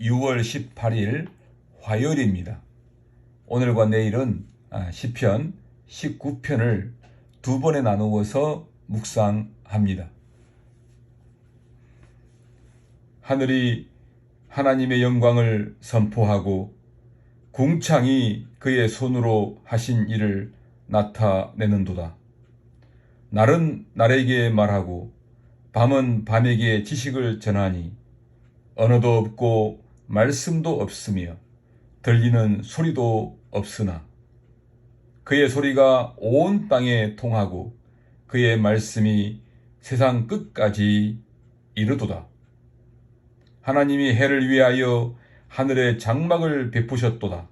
6월 18일 화요일입니다. 오늘과 내일은 아, 시편 19편을 두 번에 나누어서 묵상합니다. 하늘이 하나님의 영광을 선포하고 궁창이 그의 손으로 하신 일을 나타내는도다. 날은 날에게 말하고 밤은 밤에게 지식을 전하니 언어도 없고 말씀도 없으며 들리는 소리도 없으나 그의 소리가 온 땅에 통하고 그의 말씀이 세상 끝까지 이르도다. 하나님이 해를 위하여 하늘의 장막을 베푸셨도다.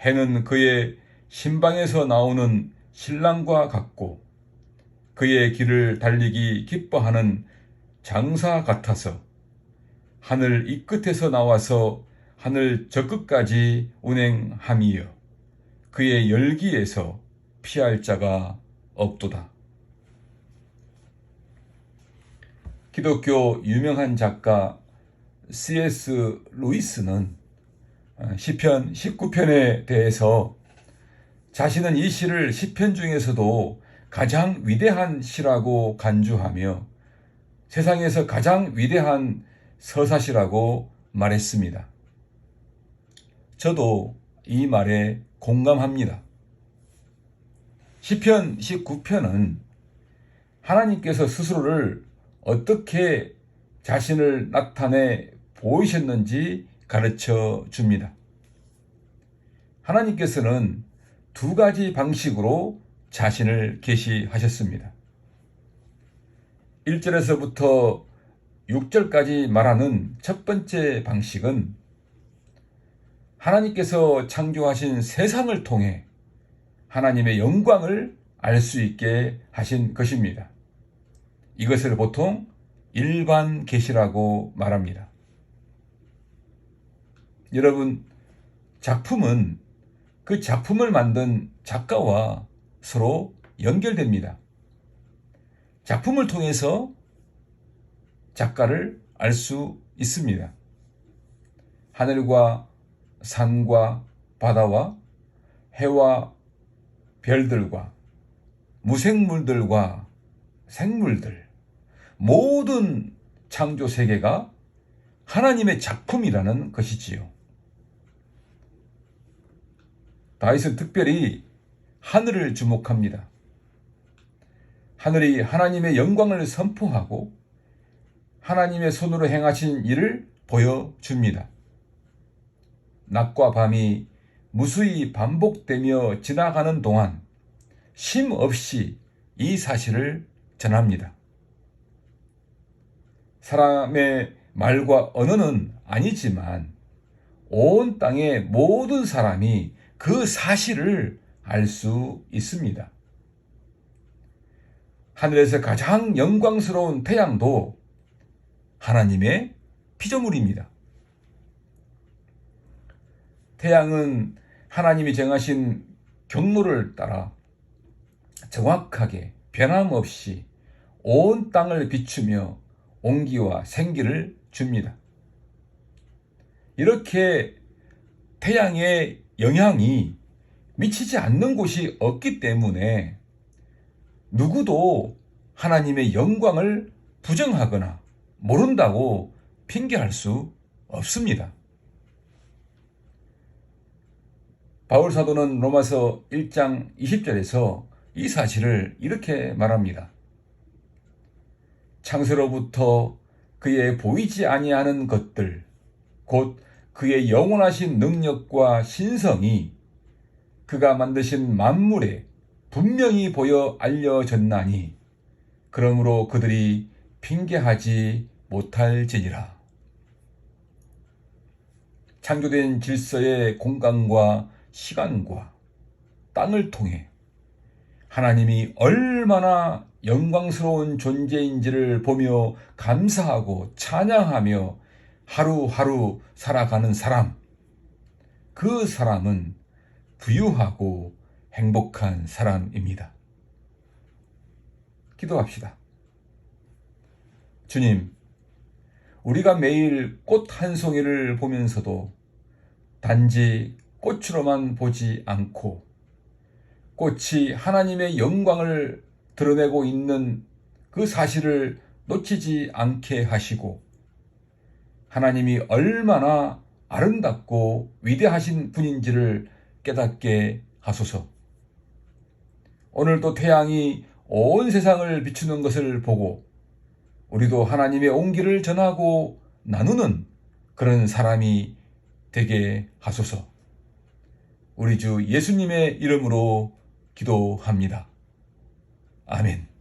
해는 그의 신방에서 나오는 신랑과 같고 그의 길을 달리기 기뻐하는 장사 같아서 하늘 이 끝에서 나와서 하늘 저 끝까지 운행함이여 그의 열기에서 피할 자가 없도다. 기독교 유명한 작가 C.S. 루이스는 시편 19편에 대해서 자신은 이 시를 시편 중에서도 가장 위대한 시라고 간주하며 세상에서 가장 위대한 서사시라고 말했습니다. 저도 이 말에 공감합니다. 시편 19편은 하나님께서 스스로를 어떻게 자신을 나타내 보이셨는지 가르쳐 줍니다. 하나님께서는 두 가지 방식으로 자신을 계시하셨습니다. 1절에서부터 6절까지 말하는 첫 번째 방식은 하나님께서 창조하신 세상을 통해 하나님의 영광을 알 수 있게 하신 것입니다. 이것을 보통 일반 계시라고 말합니다. 여러분, 작품은 그 작품을 만든 작가와 서로 연결됩니다. 작품을 통해서 작가를 알 수 있습니다. 하늘과 산과 바다와 해와 별들과 무생물들과 생물들, 모든 창조 세계가 하나님의 작품이라는 것이지요. 다윗은 특별히 하늘을 주목합니다. 하늘이 하나님의 영광을 선포하고 하나님의 손으로 행하신 일을 보여줍니다. 낮과 밤이 무수히 반복되며 지나가는 동안 쉼 없이 이 사실을 전합니다. 사람의 말과 언어는 아니지만 온 땅의 모든 사람이 그 사실을 알 수 있습니다. 하늘에서 가장 영광스러운 태양도 하나님의 피조물입니다. 태양은 하나님이 정하신 경로를 따라 정확하게 변함없이 온 땅을 비추며 온기와 생기를 줍니다. 이렇게 태양의 영향이 미치지 않는 곳이 없기 때문에 누구도 하나님의 영광을 부정하거나 모른다고 핑계할 수 없습니다. 바울 사도는 로마서 1장 20절에서 이 사실을 이렇게 말합니다. 창세로부터 그의 보이지 아니하는 것들 곧 그의 영원하신 능력과 신성이 그가 만드신 만물에 분명히 보여 알려졌나니 그러므로 그들이 핑계하지 못할지니라. 창조된 질서의 공간과 시간과 땅을 통해 하나님이 얼마나 영광스러운 존재인지를 보며 감사하고 찬양하며 하루하루 살아가는 사람. 그 사람은 부유하고 행복한 사람입니다. 기도합시다. 주님, 우리가 매일 꽃 한 송이를 보면서도 단지 꽃으로만 보지 않고 꽃이 하나님의 영광을 드러내고 있는 그 사실을 놓치지 않게 하시고 하나님이 얼마나 아름답고 위대하신 분인지를 깨닫게 하소서. 오늘도 태양이 온 세상을 비추는 것을 보고 우리도 하나님의 온기를 전하고 나누는 그런 사람이 되게 하소서. 우리 주 예수님의 이름으로 기도합니다. 아멘.